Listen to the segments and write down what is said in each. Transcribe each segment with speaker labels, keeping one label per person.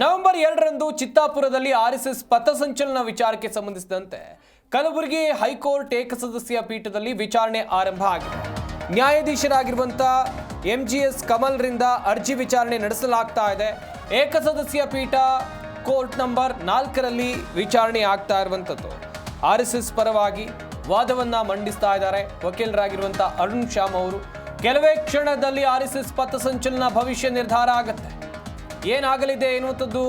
Speaker 1: November ಎರಡರಂದು ಚಿತ್ತಾಪುರದಲ್ಲಿ RSS ಪಥಸಂಚಲನ ವಿಚಾರಕ್ಕೆ ಸಂಬಂಧಿಸಿದಂತೆ ಕಲಬುರಗಿ ಹೈಕೋರ್ಟ್ ಏಕಸದಸ್ಯ ಪೀಠದಲ್ಲಿ ವಿಚಾರಣೆ ಆರಂಭ ಆಗಿದೆ. ನ್ಯಾಯಾಧೀಶರಾಗಿರುವಂಥ ಎಂಜಿಎಸ್ ಕಮಲ್ರಿಂದ ಅರ್ಜಿ ವಿಚಾರಣೆ ನಡೆಸಲಾಗ್ತಾ ಇದೆ. ಏಕಸದಸ್ಯ ಪೀಠ ಕೋರ್ಟ್ ನಂಬರ್ ನಾಲ್ಕರಲ್ಲಿ ವಿಚಾರಣೆ ಆಗ್ತಾ ಇರುವಂಥದ್ದು. ಆರ್ ಎಸ್ ಎಸ್ ಪರವಾಗಿ ವಾದವನ್ನ ಮಂಡಿಸ್ತಾ ಇದ್ದಾರೆ. ವಕೀಲರಾಗಿರುವಂಥ ಅರುಣ್ ಶ್ಯಾಮ್ ಅವರು. ಕೆಲವೇ ಕ್ಷಣದಲ್ಲಿ ಆರ್ ಎಸ್ ಎಸ್ ಪಥಸಂಚಲನ ಭವಿಷ್ಯ ನಿರ್ಧಾರ ಆಗುತ್ತೆ. ಏನಾಗಲಿದೆ ಎನ್ನುವಂಥದ್ದು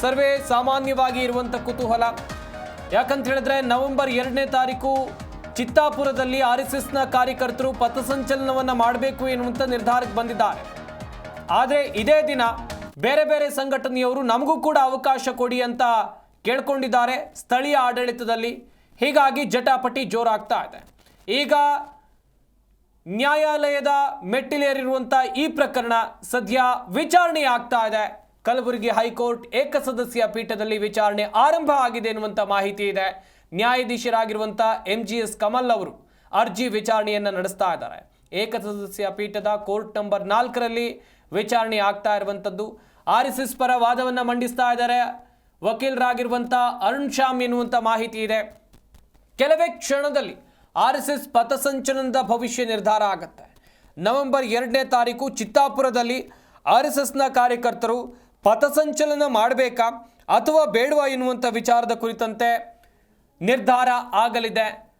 Speaker 1: ಸರ್ವೇ ಸಾಮಾನ್ಯವಾಗಿ ಇರುವಂಥ ಕುತೂಹಲ. ಯಾಕಂತ ಹೇಳಿದ್ರೆ ನವೆಂಬರ್ ಎರಡನೇ ತಾರೀಕು ಚಿತ್ತಾಪುರದಲ್ಲಿ ಆರ್ ಎಸ್ ಎಸ್ನ ಕಾರ್ಯಕರ್ತರು ಪಥಸಂಚಲನವನ್ನು ಮಾಡಬೇಕು ಎನ್ನುವಂಥ ನಿರ್ಧಾರಕ್ಕೆ ಬಂದಿದ್ದಾರೆ. ಆದರೆ ಇದೇ ದಿನ ಬೇರೆ ಬೇರೆ ಸಂಘಟನೆಯವರು ನಮಗೂ ಕೂಡ ಅವಕಾಶ ಕೊಡಿ ಅಂತ ಕೇಳ್ಕೊಂಡಿದ್ದಾರೆ ಸ್ಥಳೀಯ ಆಡಳಿತದಲ್ಲಿ. ಹೀಗಾಗಿ ಜಟಾಪಟಿ ಜೋರಾಗ್ತಾ ಇದೆ. ಈಗ ನ್ಯಾಯಾಲಯದ ಮೆಟ್ಟಿಲೇರಿರುವಂಥ ಈ ಪ್ರಕರಣ ಸದ್ಯ ವಿಚಾರಣೆ ಆಗ್ತಾ ಇದೆ. ಕಲಬುರಗಿ ಹೈಕೋರ್ಟ್ ಏಕಸದಸ್ಯ ಪೀಠದಲ್ಲಿ ವಿಚಾರಣೆ ಆರಂಭ ಆಗಿದೆ ಎನ್ನುವಂಥ ಮಾಹಿತಿ ಇದೆ. ನ್ಯಾಯಾಧೀಶರಾಗಿರುವಂಥ ಎಂ ಜಿ ಎಸ್ ಕಮಲ್ ಅವರು ಅರ್ಜಿ ವಿಚಾರಣೆಯನ್ನು ನಡೆಸ್ತಾ ಇದ್ದಾರೆ. ಏಕಸದಸ್ಯ ಪೀಠದ ಕೋರ್ಟ್ ನಂಬರ್ ನಾಲ್ಕರಲ್ಲಿ ವಿಚಾರಣೆ ಆಗ್ತಾ ಇರುವಂಥದ್ದು ಆರ್ ಎಸ್ ಎಸ್ ಪರ ವಾದವನ್ನು ಮಂಡಿಸ್ತಾ ಇದ್ದಾರೆ. ವಕೀಲರಾಗಿರುವಂಥ ಅರುಣ್ ಶ್ಯಾಮ್ ಎನ್ನುವಂಥ ಮಾಹಿತಿ ಇದೆ. ಕೆಲವೇ ಕ್ಷಣದಲ್ಲಿ ಆರ್ ಎಸ್ ಎಸ್ ಪಥಸಂಚಲನದ ಭವಿಷ್ಯ ನಿರ್ಧಾರ ಆಗುತ್ತೆ. ನವೆಂಬರ್ ಎರಡನೇ ತಾರೀಕು ಚಿತ್ತಾಪುರದಲ್ಲಿ ಆರ್ ಎಸ್ ಎಸ್ನ ಕಾರ್ಯಕರ್ತರು ಪಥಸಂಚಲನ ಮಾಡಬೇಕಾ ಅಥವಾ ಬೇಡವಾ ಎನ್ನುವಂಥ ವಿಚಾರದ ಕುರಿತಂತೆ ನಿರ್ಧಾರ ಆಗಲಿದೆ.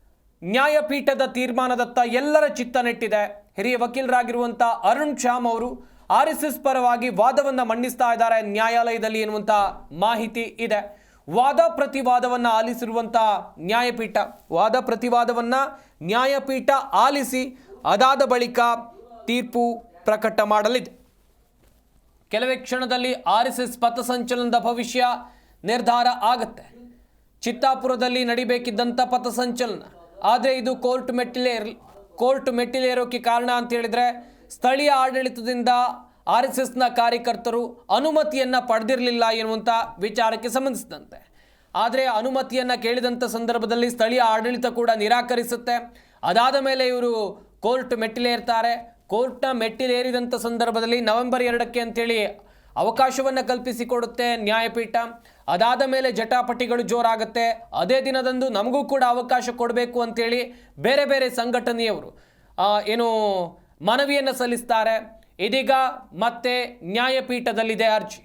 Speaker 1: ನ್ಯಾಯಪೀಠದ ತೀರ್ಮಾನದತ್ತ ಎಲ್ಲರ ಚಿತ್ತ ನೆಟ್ಟಿದೆ. ಹಿರಿಯ ವಕೀಲರಾಗಿರುವಂಥ ಅರುಣ್ ಶ್ಯಾಮ್ ಅವರು ಆರ್ ಪರವಾಗಿ ವಾದವನ್ನು ಮಂಡಿಸ್ತಾ ಇದ್ದಾರೆ. ನ್ಯಾಯಾಲಯದಲ್ಲಿ ಎನ್ನುವಂಥ ಮಾಹಿತಿ ಇದೆ. ವಾದ ಪ್ರತಿವಾದವನ್ನು ಆಲಿಸಿರುವಂಥ ನ್ಯಾಯಪೀಠ, ವಾದ ಪ್ರತಿವಾದವನ್ನು ನ್ಯಾಯಪೀಠ ಆಲಿಸಿ ಅದಾದ ಬಳಿಕ ತೀರ್ಪು ಪ್ರಕಟ ಮಾಡಲಿದೆ. ಕೆಲವೇ ಕ್ಷಣದಲ್ಲಿ ಆರ್ ಎಸ್ ಎಸ್ ಪಥಸಂಚಲನದ ಭವಿಷ್ಯ ನಿರ್ಧಾರ ಆಗತ್ತೆ. ಚಿತ್ತಾಪುರದಲ್ಲಿ ನಡಿಬೇಕಿದ್ದಂಥ ಪಥಸಂಚಲನ ಆದರೆ ಇದು ಕೋರ್ಟ್ ಮೆಟ್ಟಿಲೇರ್ ಕೋರ್ಟ್ ಮೆಟ್ಟಿಲೇರೋಕೆ ಕಾರಣ ಅಂತ ಹೇಳಿದರೆ ಸ್ಥಳೀಯ ಆಡಳಿತದಿಂದ ಆರ್ ಎಸ್ ಎಸ್ನ ಕಾರ್ಯಕರ್ತರು ಅನುಮತಿಯನ್ನು ಪಡೆದಿರಲಿಲ್ಲ ಎನ್ನುವಂಥ ವಿಚಾರಕ್ಕೆ ಸಂಬಂಧಿಸಿದಂತೆ. ಆದರೆ ಅನುಮತಿಯನ್ನು ಕೇಳಿದಂಥ ಸಂದರ್ಭದಲ್ಲಿ ಸ್ಥಳೀಯ ಆಡಳಿತ ಕೂಡ ನಿರಾಕರಿಸುತ್ತೆ. ಅದಾದ ಮೇಲೆ ಇವರು ಕೋರ್ಟ್ ಮೆಟ್ಟಿಲೇರ್ತಾರೆ ಕೋರ್ಟ್ನ ಮೆಟ್ಟಿಲೇರಿದಂಥ ಸಂದರ್ಭದಲ್ಲಿ ನವೆಂಬರ್ ಎರಡಕ್ಕೆ ಅಂತೇಳಿ ಅವಕಾಶವನ್ನು ಕಲ್ಪಿಸಿಕೊಡುತ್ತೆ ನ್ಯಾಯಪೀಠ. ಅದಾದ ಮೇಲೆ ಜಟಾಪಟಿಗಳು ಜೋರಾಗುತ್ತೆ. ಅದೇ ದಿನದಂದು ನಮಗೂ ಕೂಡ ಅವಕಾಶ ಕೊಡಬೇಕು ಅಂತೇಳಿ ಬೇರೆ ಬೇರೆ ಸಂಘಟನೆಯವರು ಏನು ಮನವಿಯನ್ನು ಸಲ್ಲಿಸ್ತಾರೆ. ಇದೀಗ ಮತ್ತೆ ನ್ಯಾಯಪೀಠದಲ್ಲಿದೆ ಅರ್ಜಿ.